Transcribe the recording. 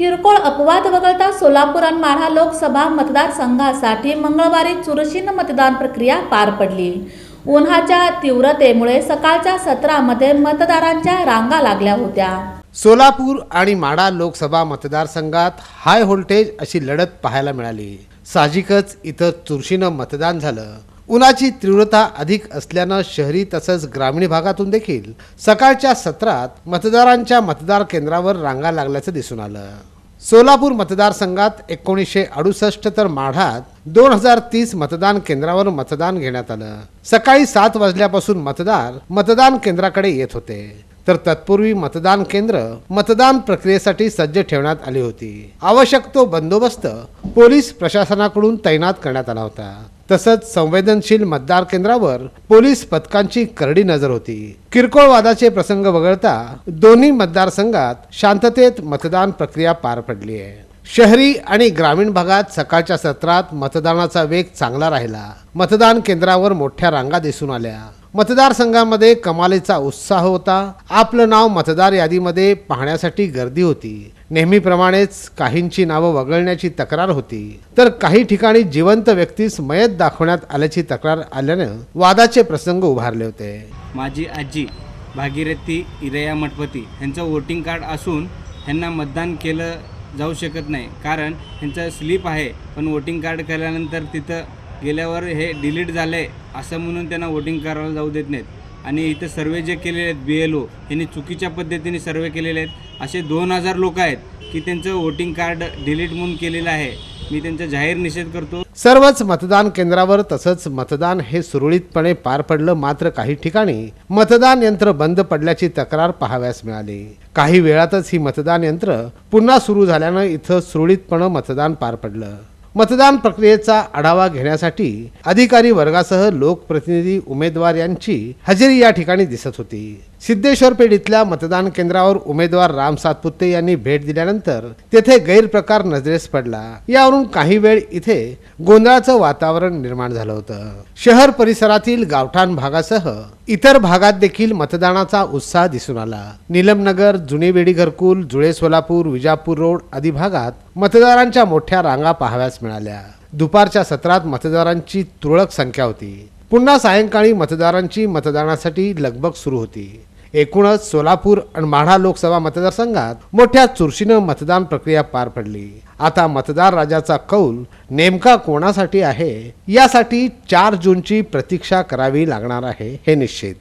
किरकोळ अपवाद वगळता सोलापूर आणि माढा लोकसभा मतदारसंघासाठी मंगळवारी चुरशीनं मतदान प्रक्रिया पार पडली. उन्हाच्या तीव्रतेमुळे सकाळच्या सत्रामध्ये मतदारांच्या रांगा लागल्या होत्या. सोलापूर आणि माढा लोकसभा मतदारसंघात हाय व्होल्टेज अशी लढत पाहायला मिळाली. साहजिकच इथं चुरशीनं मतदान झालं. उन्हाची तीव्रता अधिक असल्यानं शहरी तसंच ग्रामीण भागातून देखील सकाळच्या सत्रात मतदारांच्या मतदार केंद्रावर रांगा लागल्याचं दिसून आलं. सोलापूर मतदारसंघात एकोणीसशे अडुसष्ट तर माढात दोन हजार तीस मतदान केंद्रावर मतदान घेण्यात आलं. सकाळी सात वाजल्यापासून मतदार मतदान केंद्राकडे येत होते. तर तत्पूर्वी मतदान केंद्र मतदान प्रक्रियेसाठी सज्ज ठेवण्यात आली होती. आवश्यक तो बंदोबस्त पोलीस प्रशासनाकडून तैनात करण्यात आला होता. तसंच संवेदनशील मतदार केंद्रावर पोलीस पथकांची करडी नजर होती. किरकोळ वादाचे प्रसंग वगळता दोन्ही मतदारसंघात शांततेत मतदान प्रक्रिया पार पडली आहे. शहरी आणि ग्रामीण भागात सकाळच्या सत्रात मतदानाचा वेग चांगला राहिला. मतदान केंद्रावर मोठ्या रांगा दिसून आल्या. मतदारसंघामध्ये कमालीचा उत्साह होता. आपलं नाव मतदार यादीमध्ये पाहण्यासाठी गर्दी होती. नेहमीप्रमाणेच काहींची नावं वगळण्याची तक्रार होती. तर काही ठिकाणी जिवंत व्यक्तीस मयत दाखवण्यात आल्याची तक्रार आल्यानं वादाचे प्रसंग उभारले होते. माझी आजी भागीरथी इरया मठपती यांचं वोटिंग कार्ड असून ह्यांना मतदान केलं जाऊ शकत नाही. कारण यांचं स्लिप आहे. पण वोटिंग कार्ड केल्यानंतर तिथं गेल्यावर हे डिलीट झालं आहे असं म्हणून त्यांना वोटिंग करायला जाऊ देत नाहीत. आणि इथं सर्वे जे केलेले आहेत बी एल ओ यांनी चुकीच्या पद्धतीने सर्वे केलेले आहेत. असे दोन हजार लोक आहेत की त्यांचं वोटिंग कार्ड डिलीट म्हणून केलेलं आहे. मी त्यांचा जाहीर निषेध करतो. सर्वच मतदान केंद्रावर तसंच मतदान हे सुरळीतपणे पार पडलं मात्र काही ठिकाणी मतदान यंत्र बंद पडल्याची तक्रार पाहाव्यास मिळाली. काही वेळातच ही मतदान यंत्र पुन्हा सुरू झाल्यानं इथं सुरळीतपणे मतदान पार पडलं. मतदान प्रक्रियेचा आढावा घेण्यासाठी अधिकारी वर्गासह लोकप्रतिनिधी उमेदवार यांची हजेरी या ठिकाणी दिसत होती. सिद्धेश्वर पेठ इथल्या मतदान केंद्रावर उमेदवार राम सातपुते यांनी भेट दिल्यानंतर तेथे गैरप्रकार नजरेस पडला. यावरून काही वेळ इथे गोंधळाचं वातावरण निर्माण झालं होतं. शहर परिसरातील गावठाण भागासह इतर भागात देखील मतदानाचा उत्साह दिसून आला. नीलमनगर जुने बेडी घरकुल जुळे सोलापूर विजापूर रोड आदी भागात मतदारांच्या मोठ्या रांगा पाहाव्यास मिळाल्या. दुपारच्या सत्रात मतदारांची तुरळक संख्या होती. पुन्हा सायंकाळी मतदारांची मतदानासाठी लगबग सुरू होती. एकूणच सोलापूर आणि माढा लोकसभा मतदारसंघात मोठ्या चुरशीनं मतदान प्रक्रिया पार पडली. आता मतदार राजाचा कौल नेमका कोणासाठी आहे? यासाठी चार जूनची प्रतीक्षा करावी लागणार आहे हे निश्चित.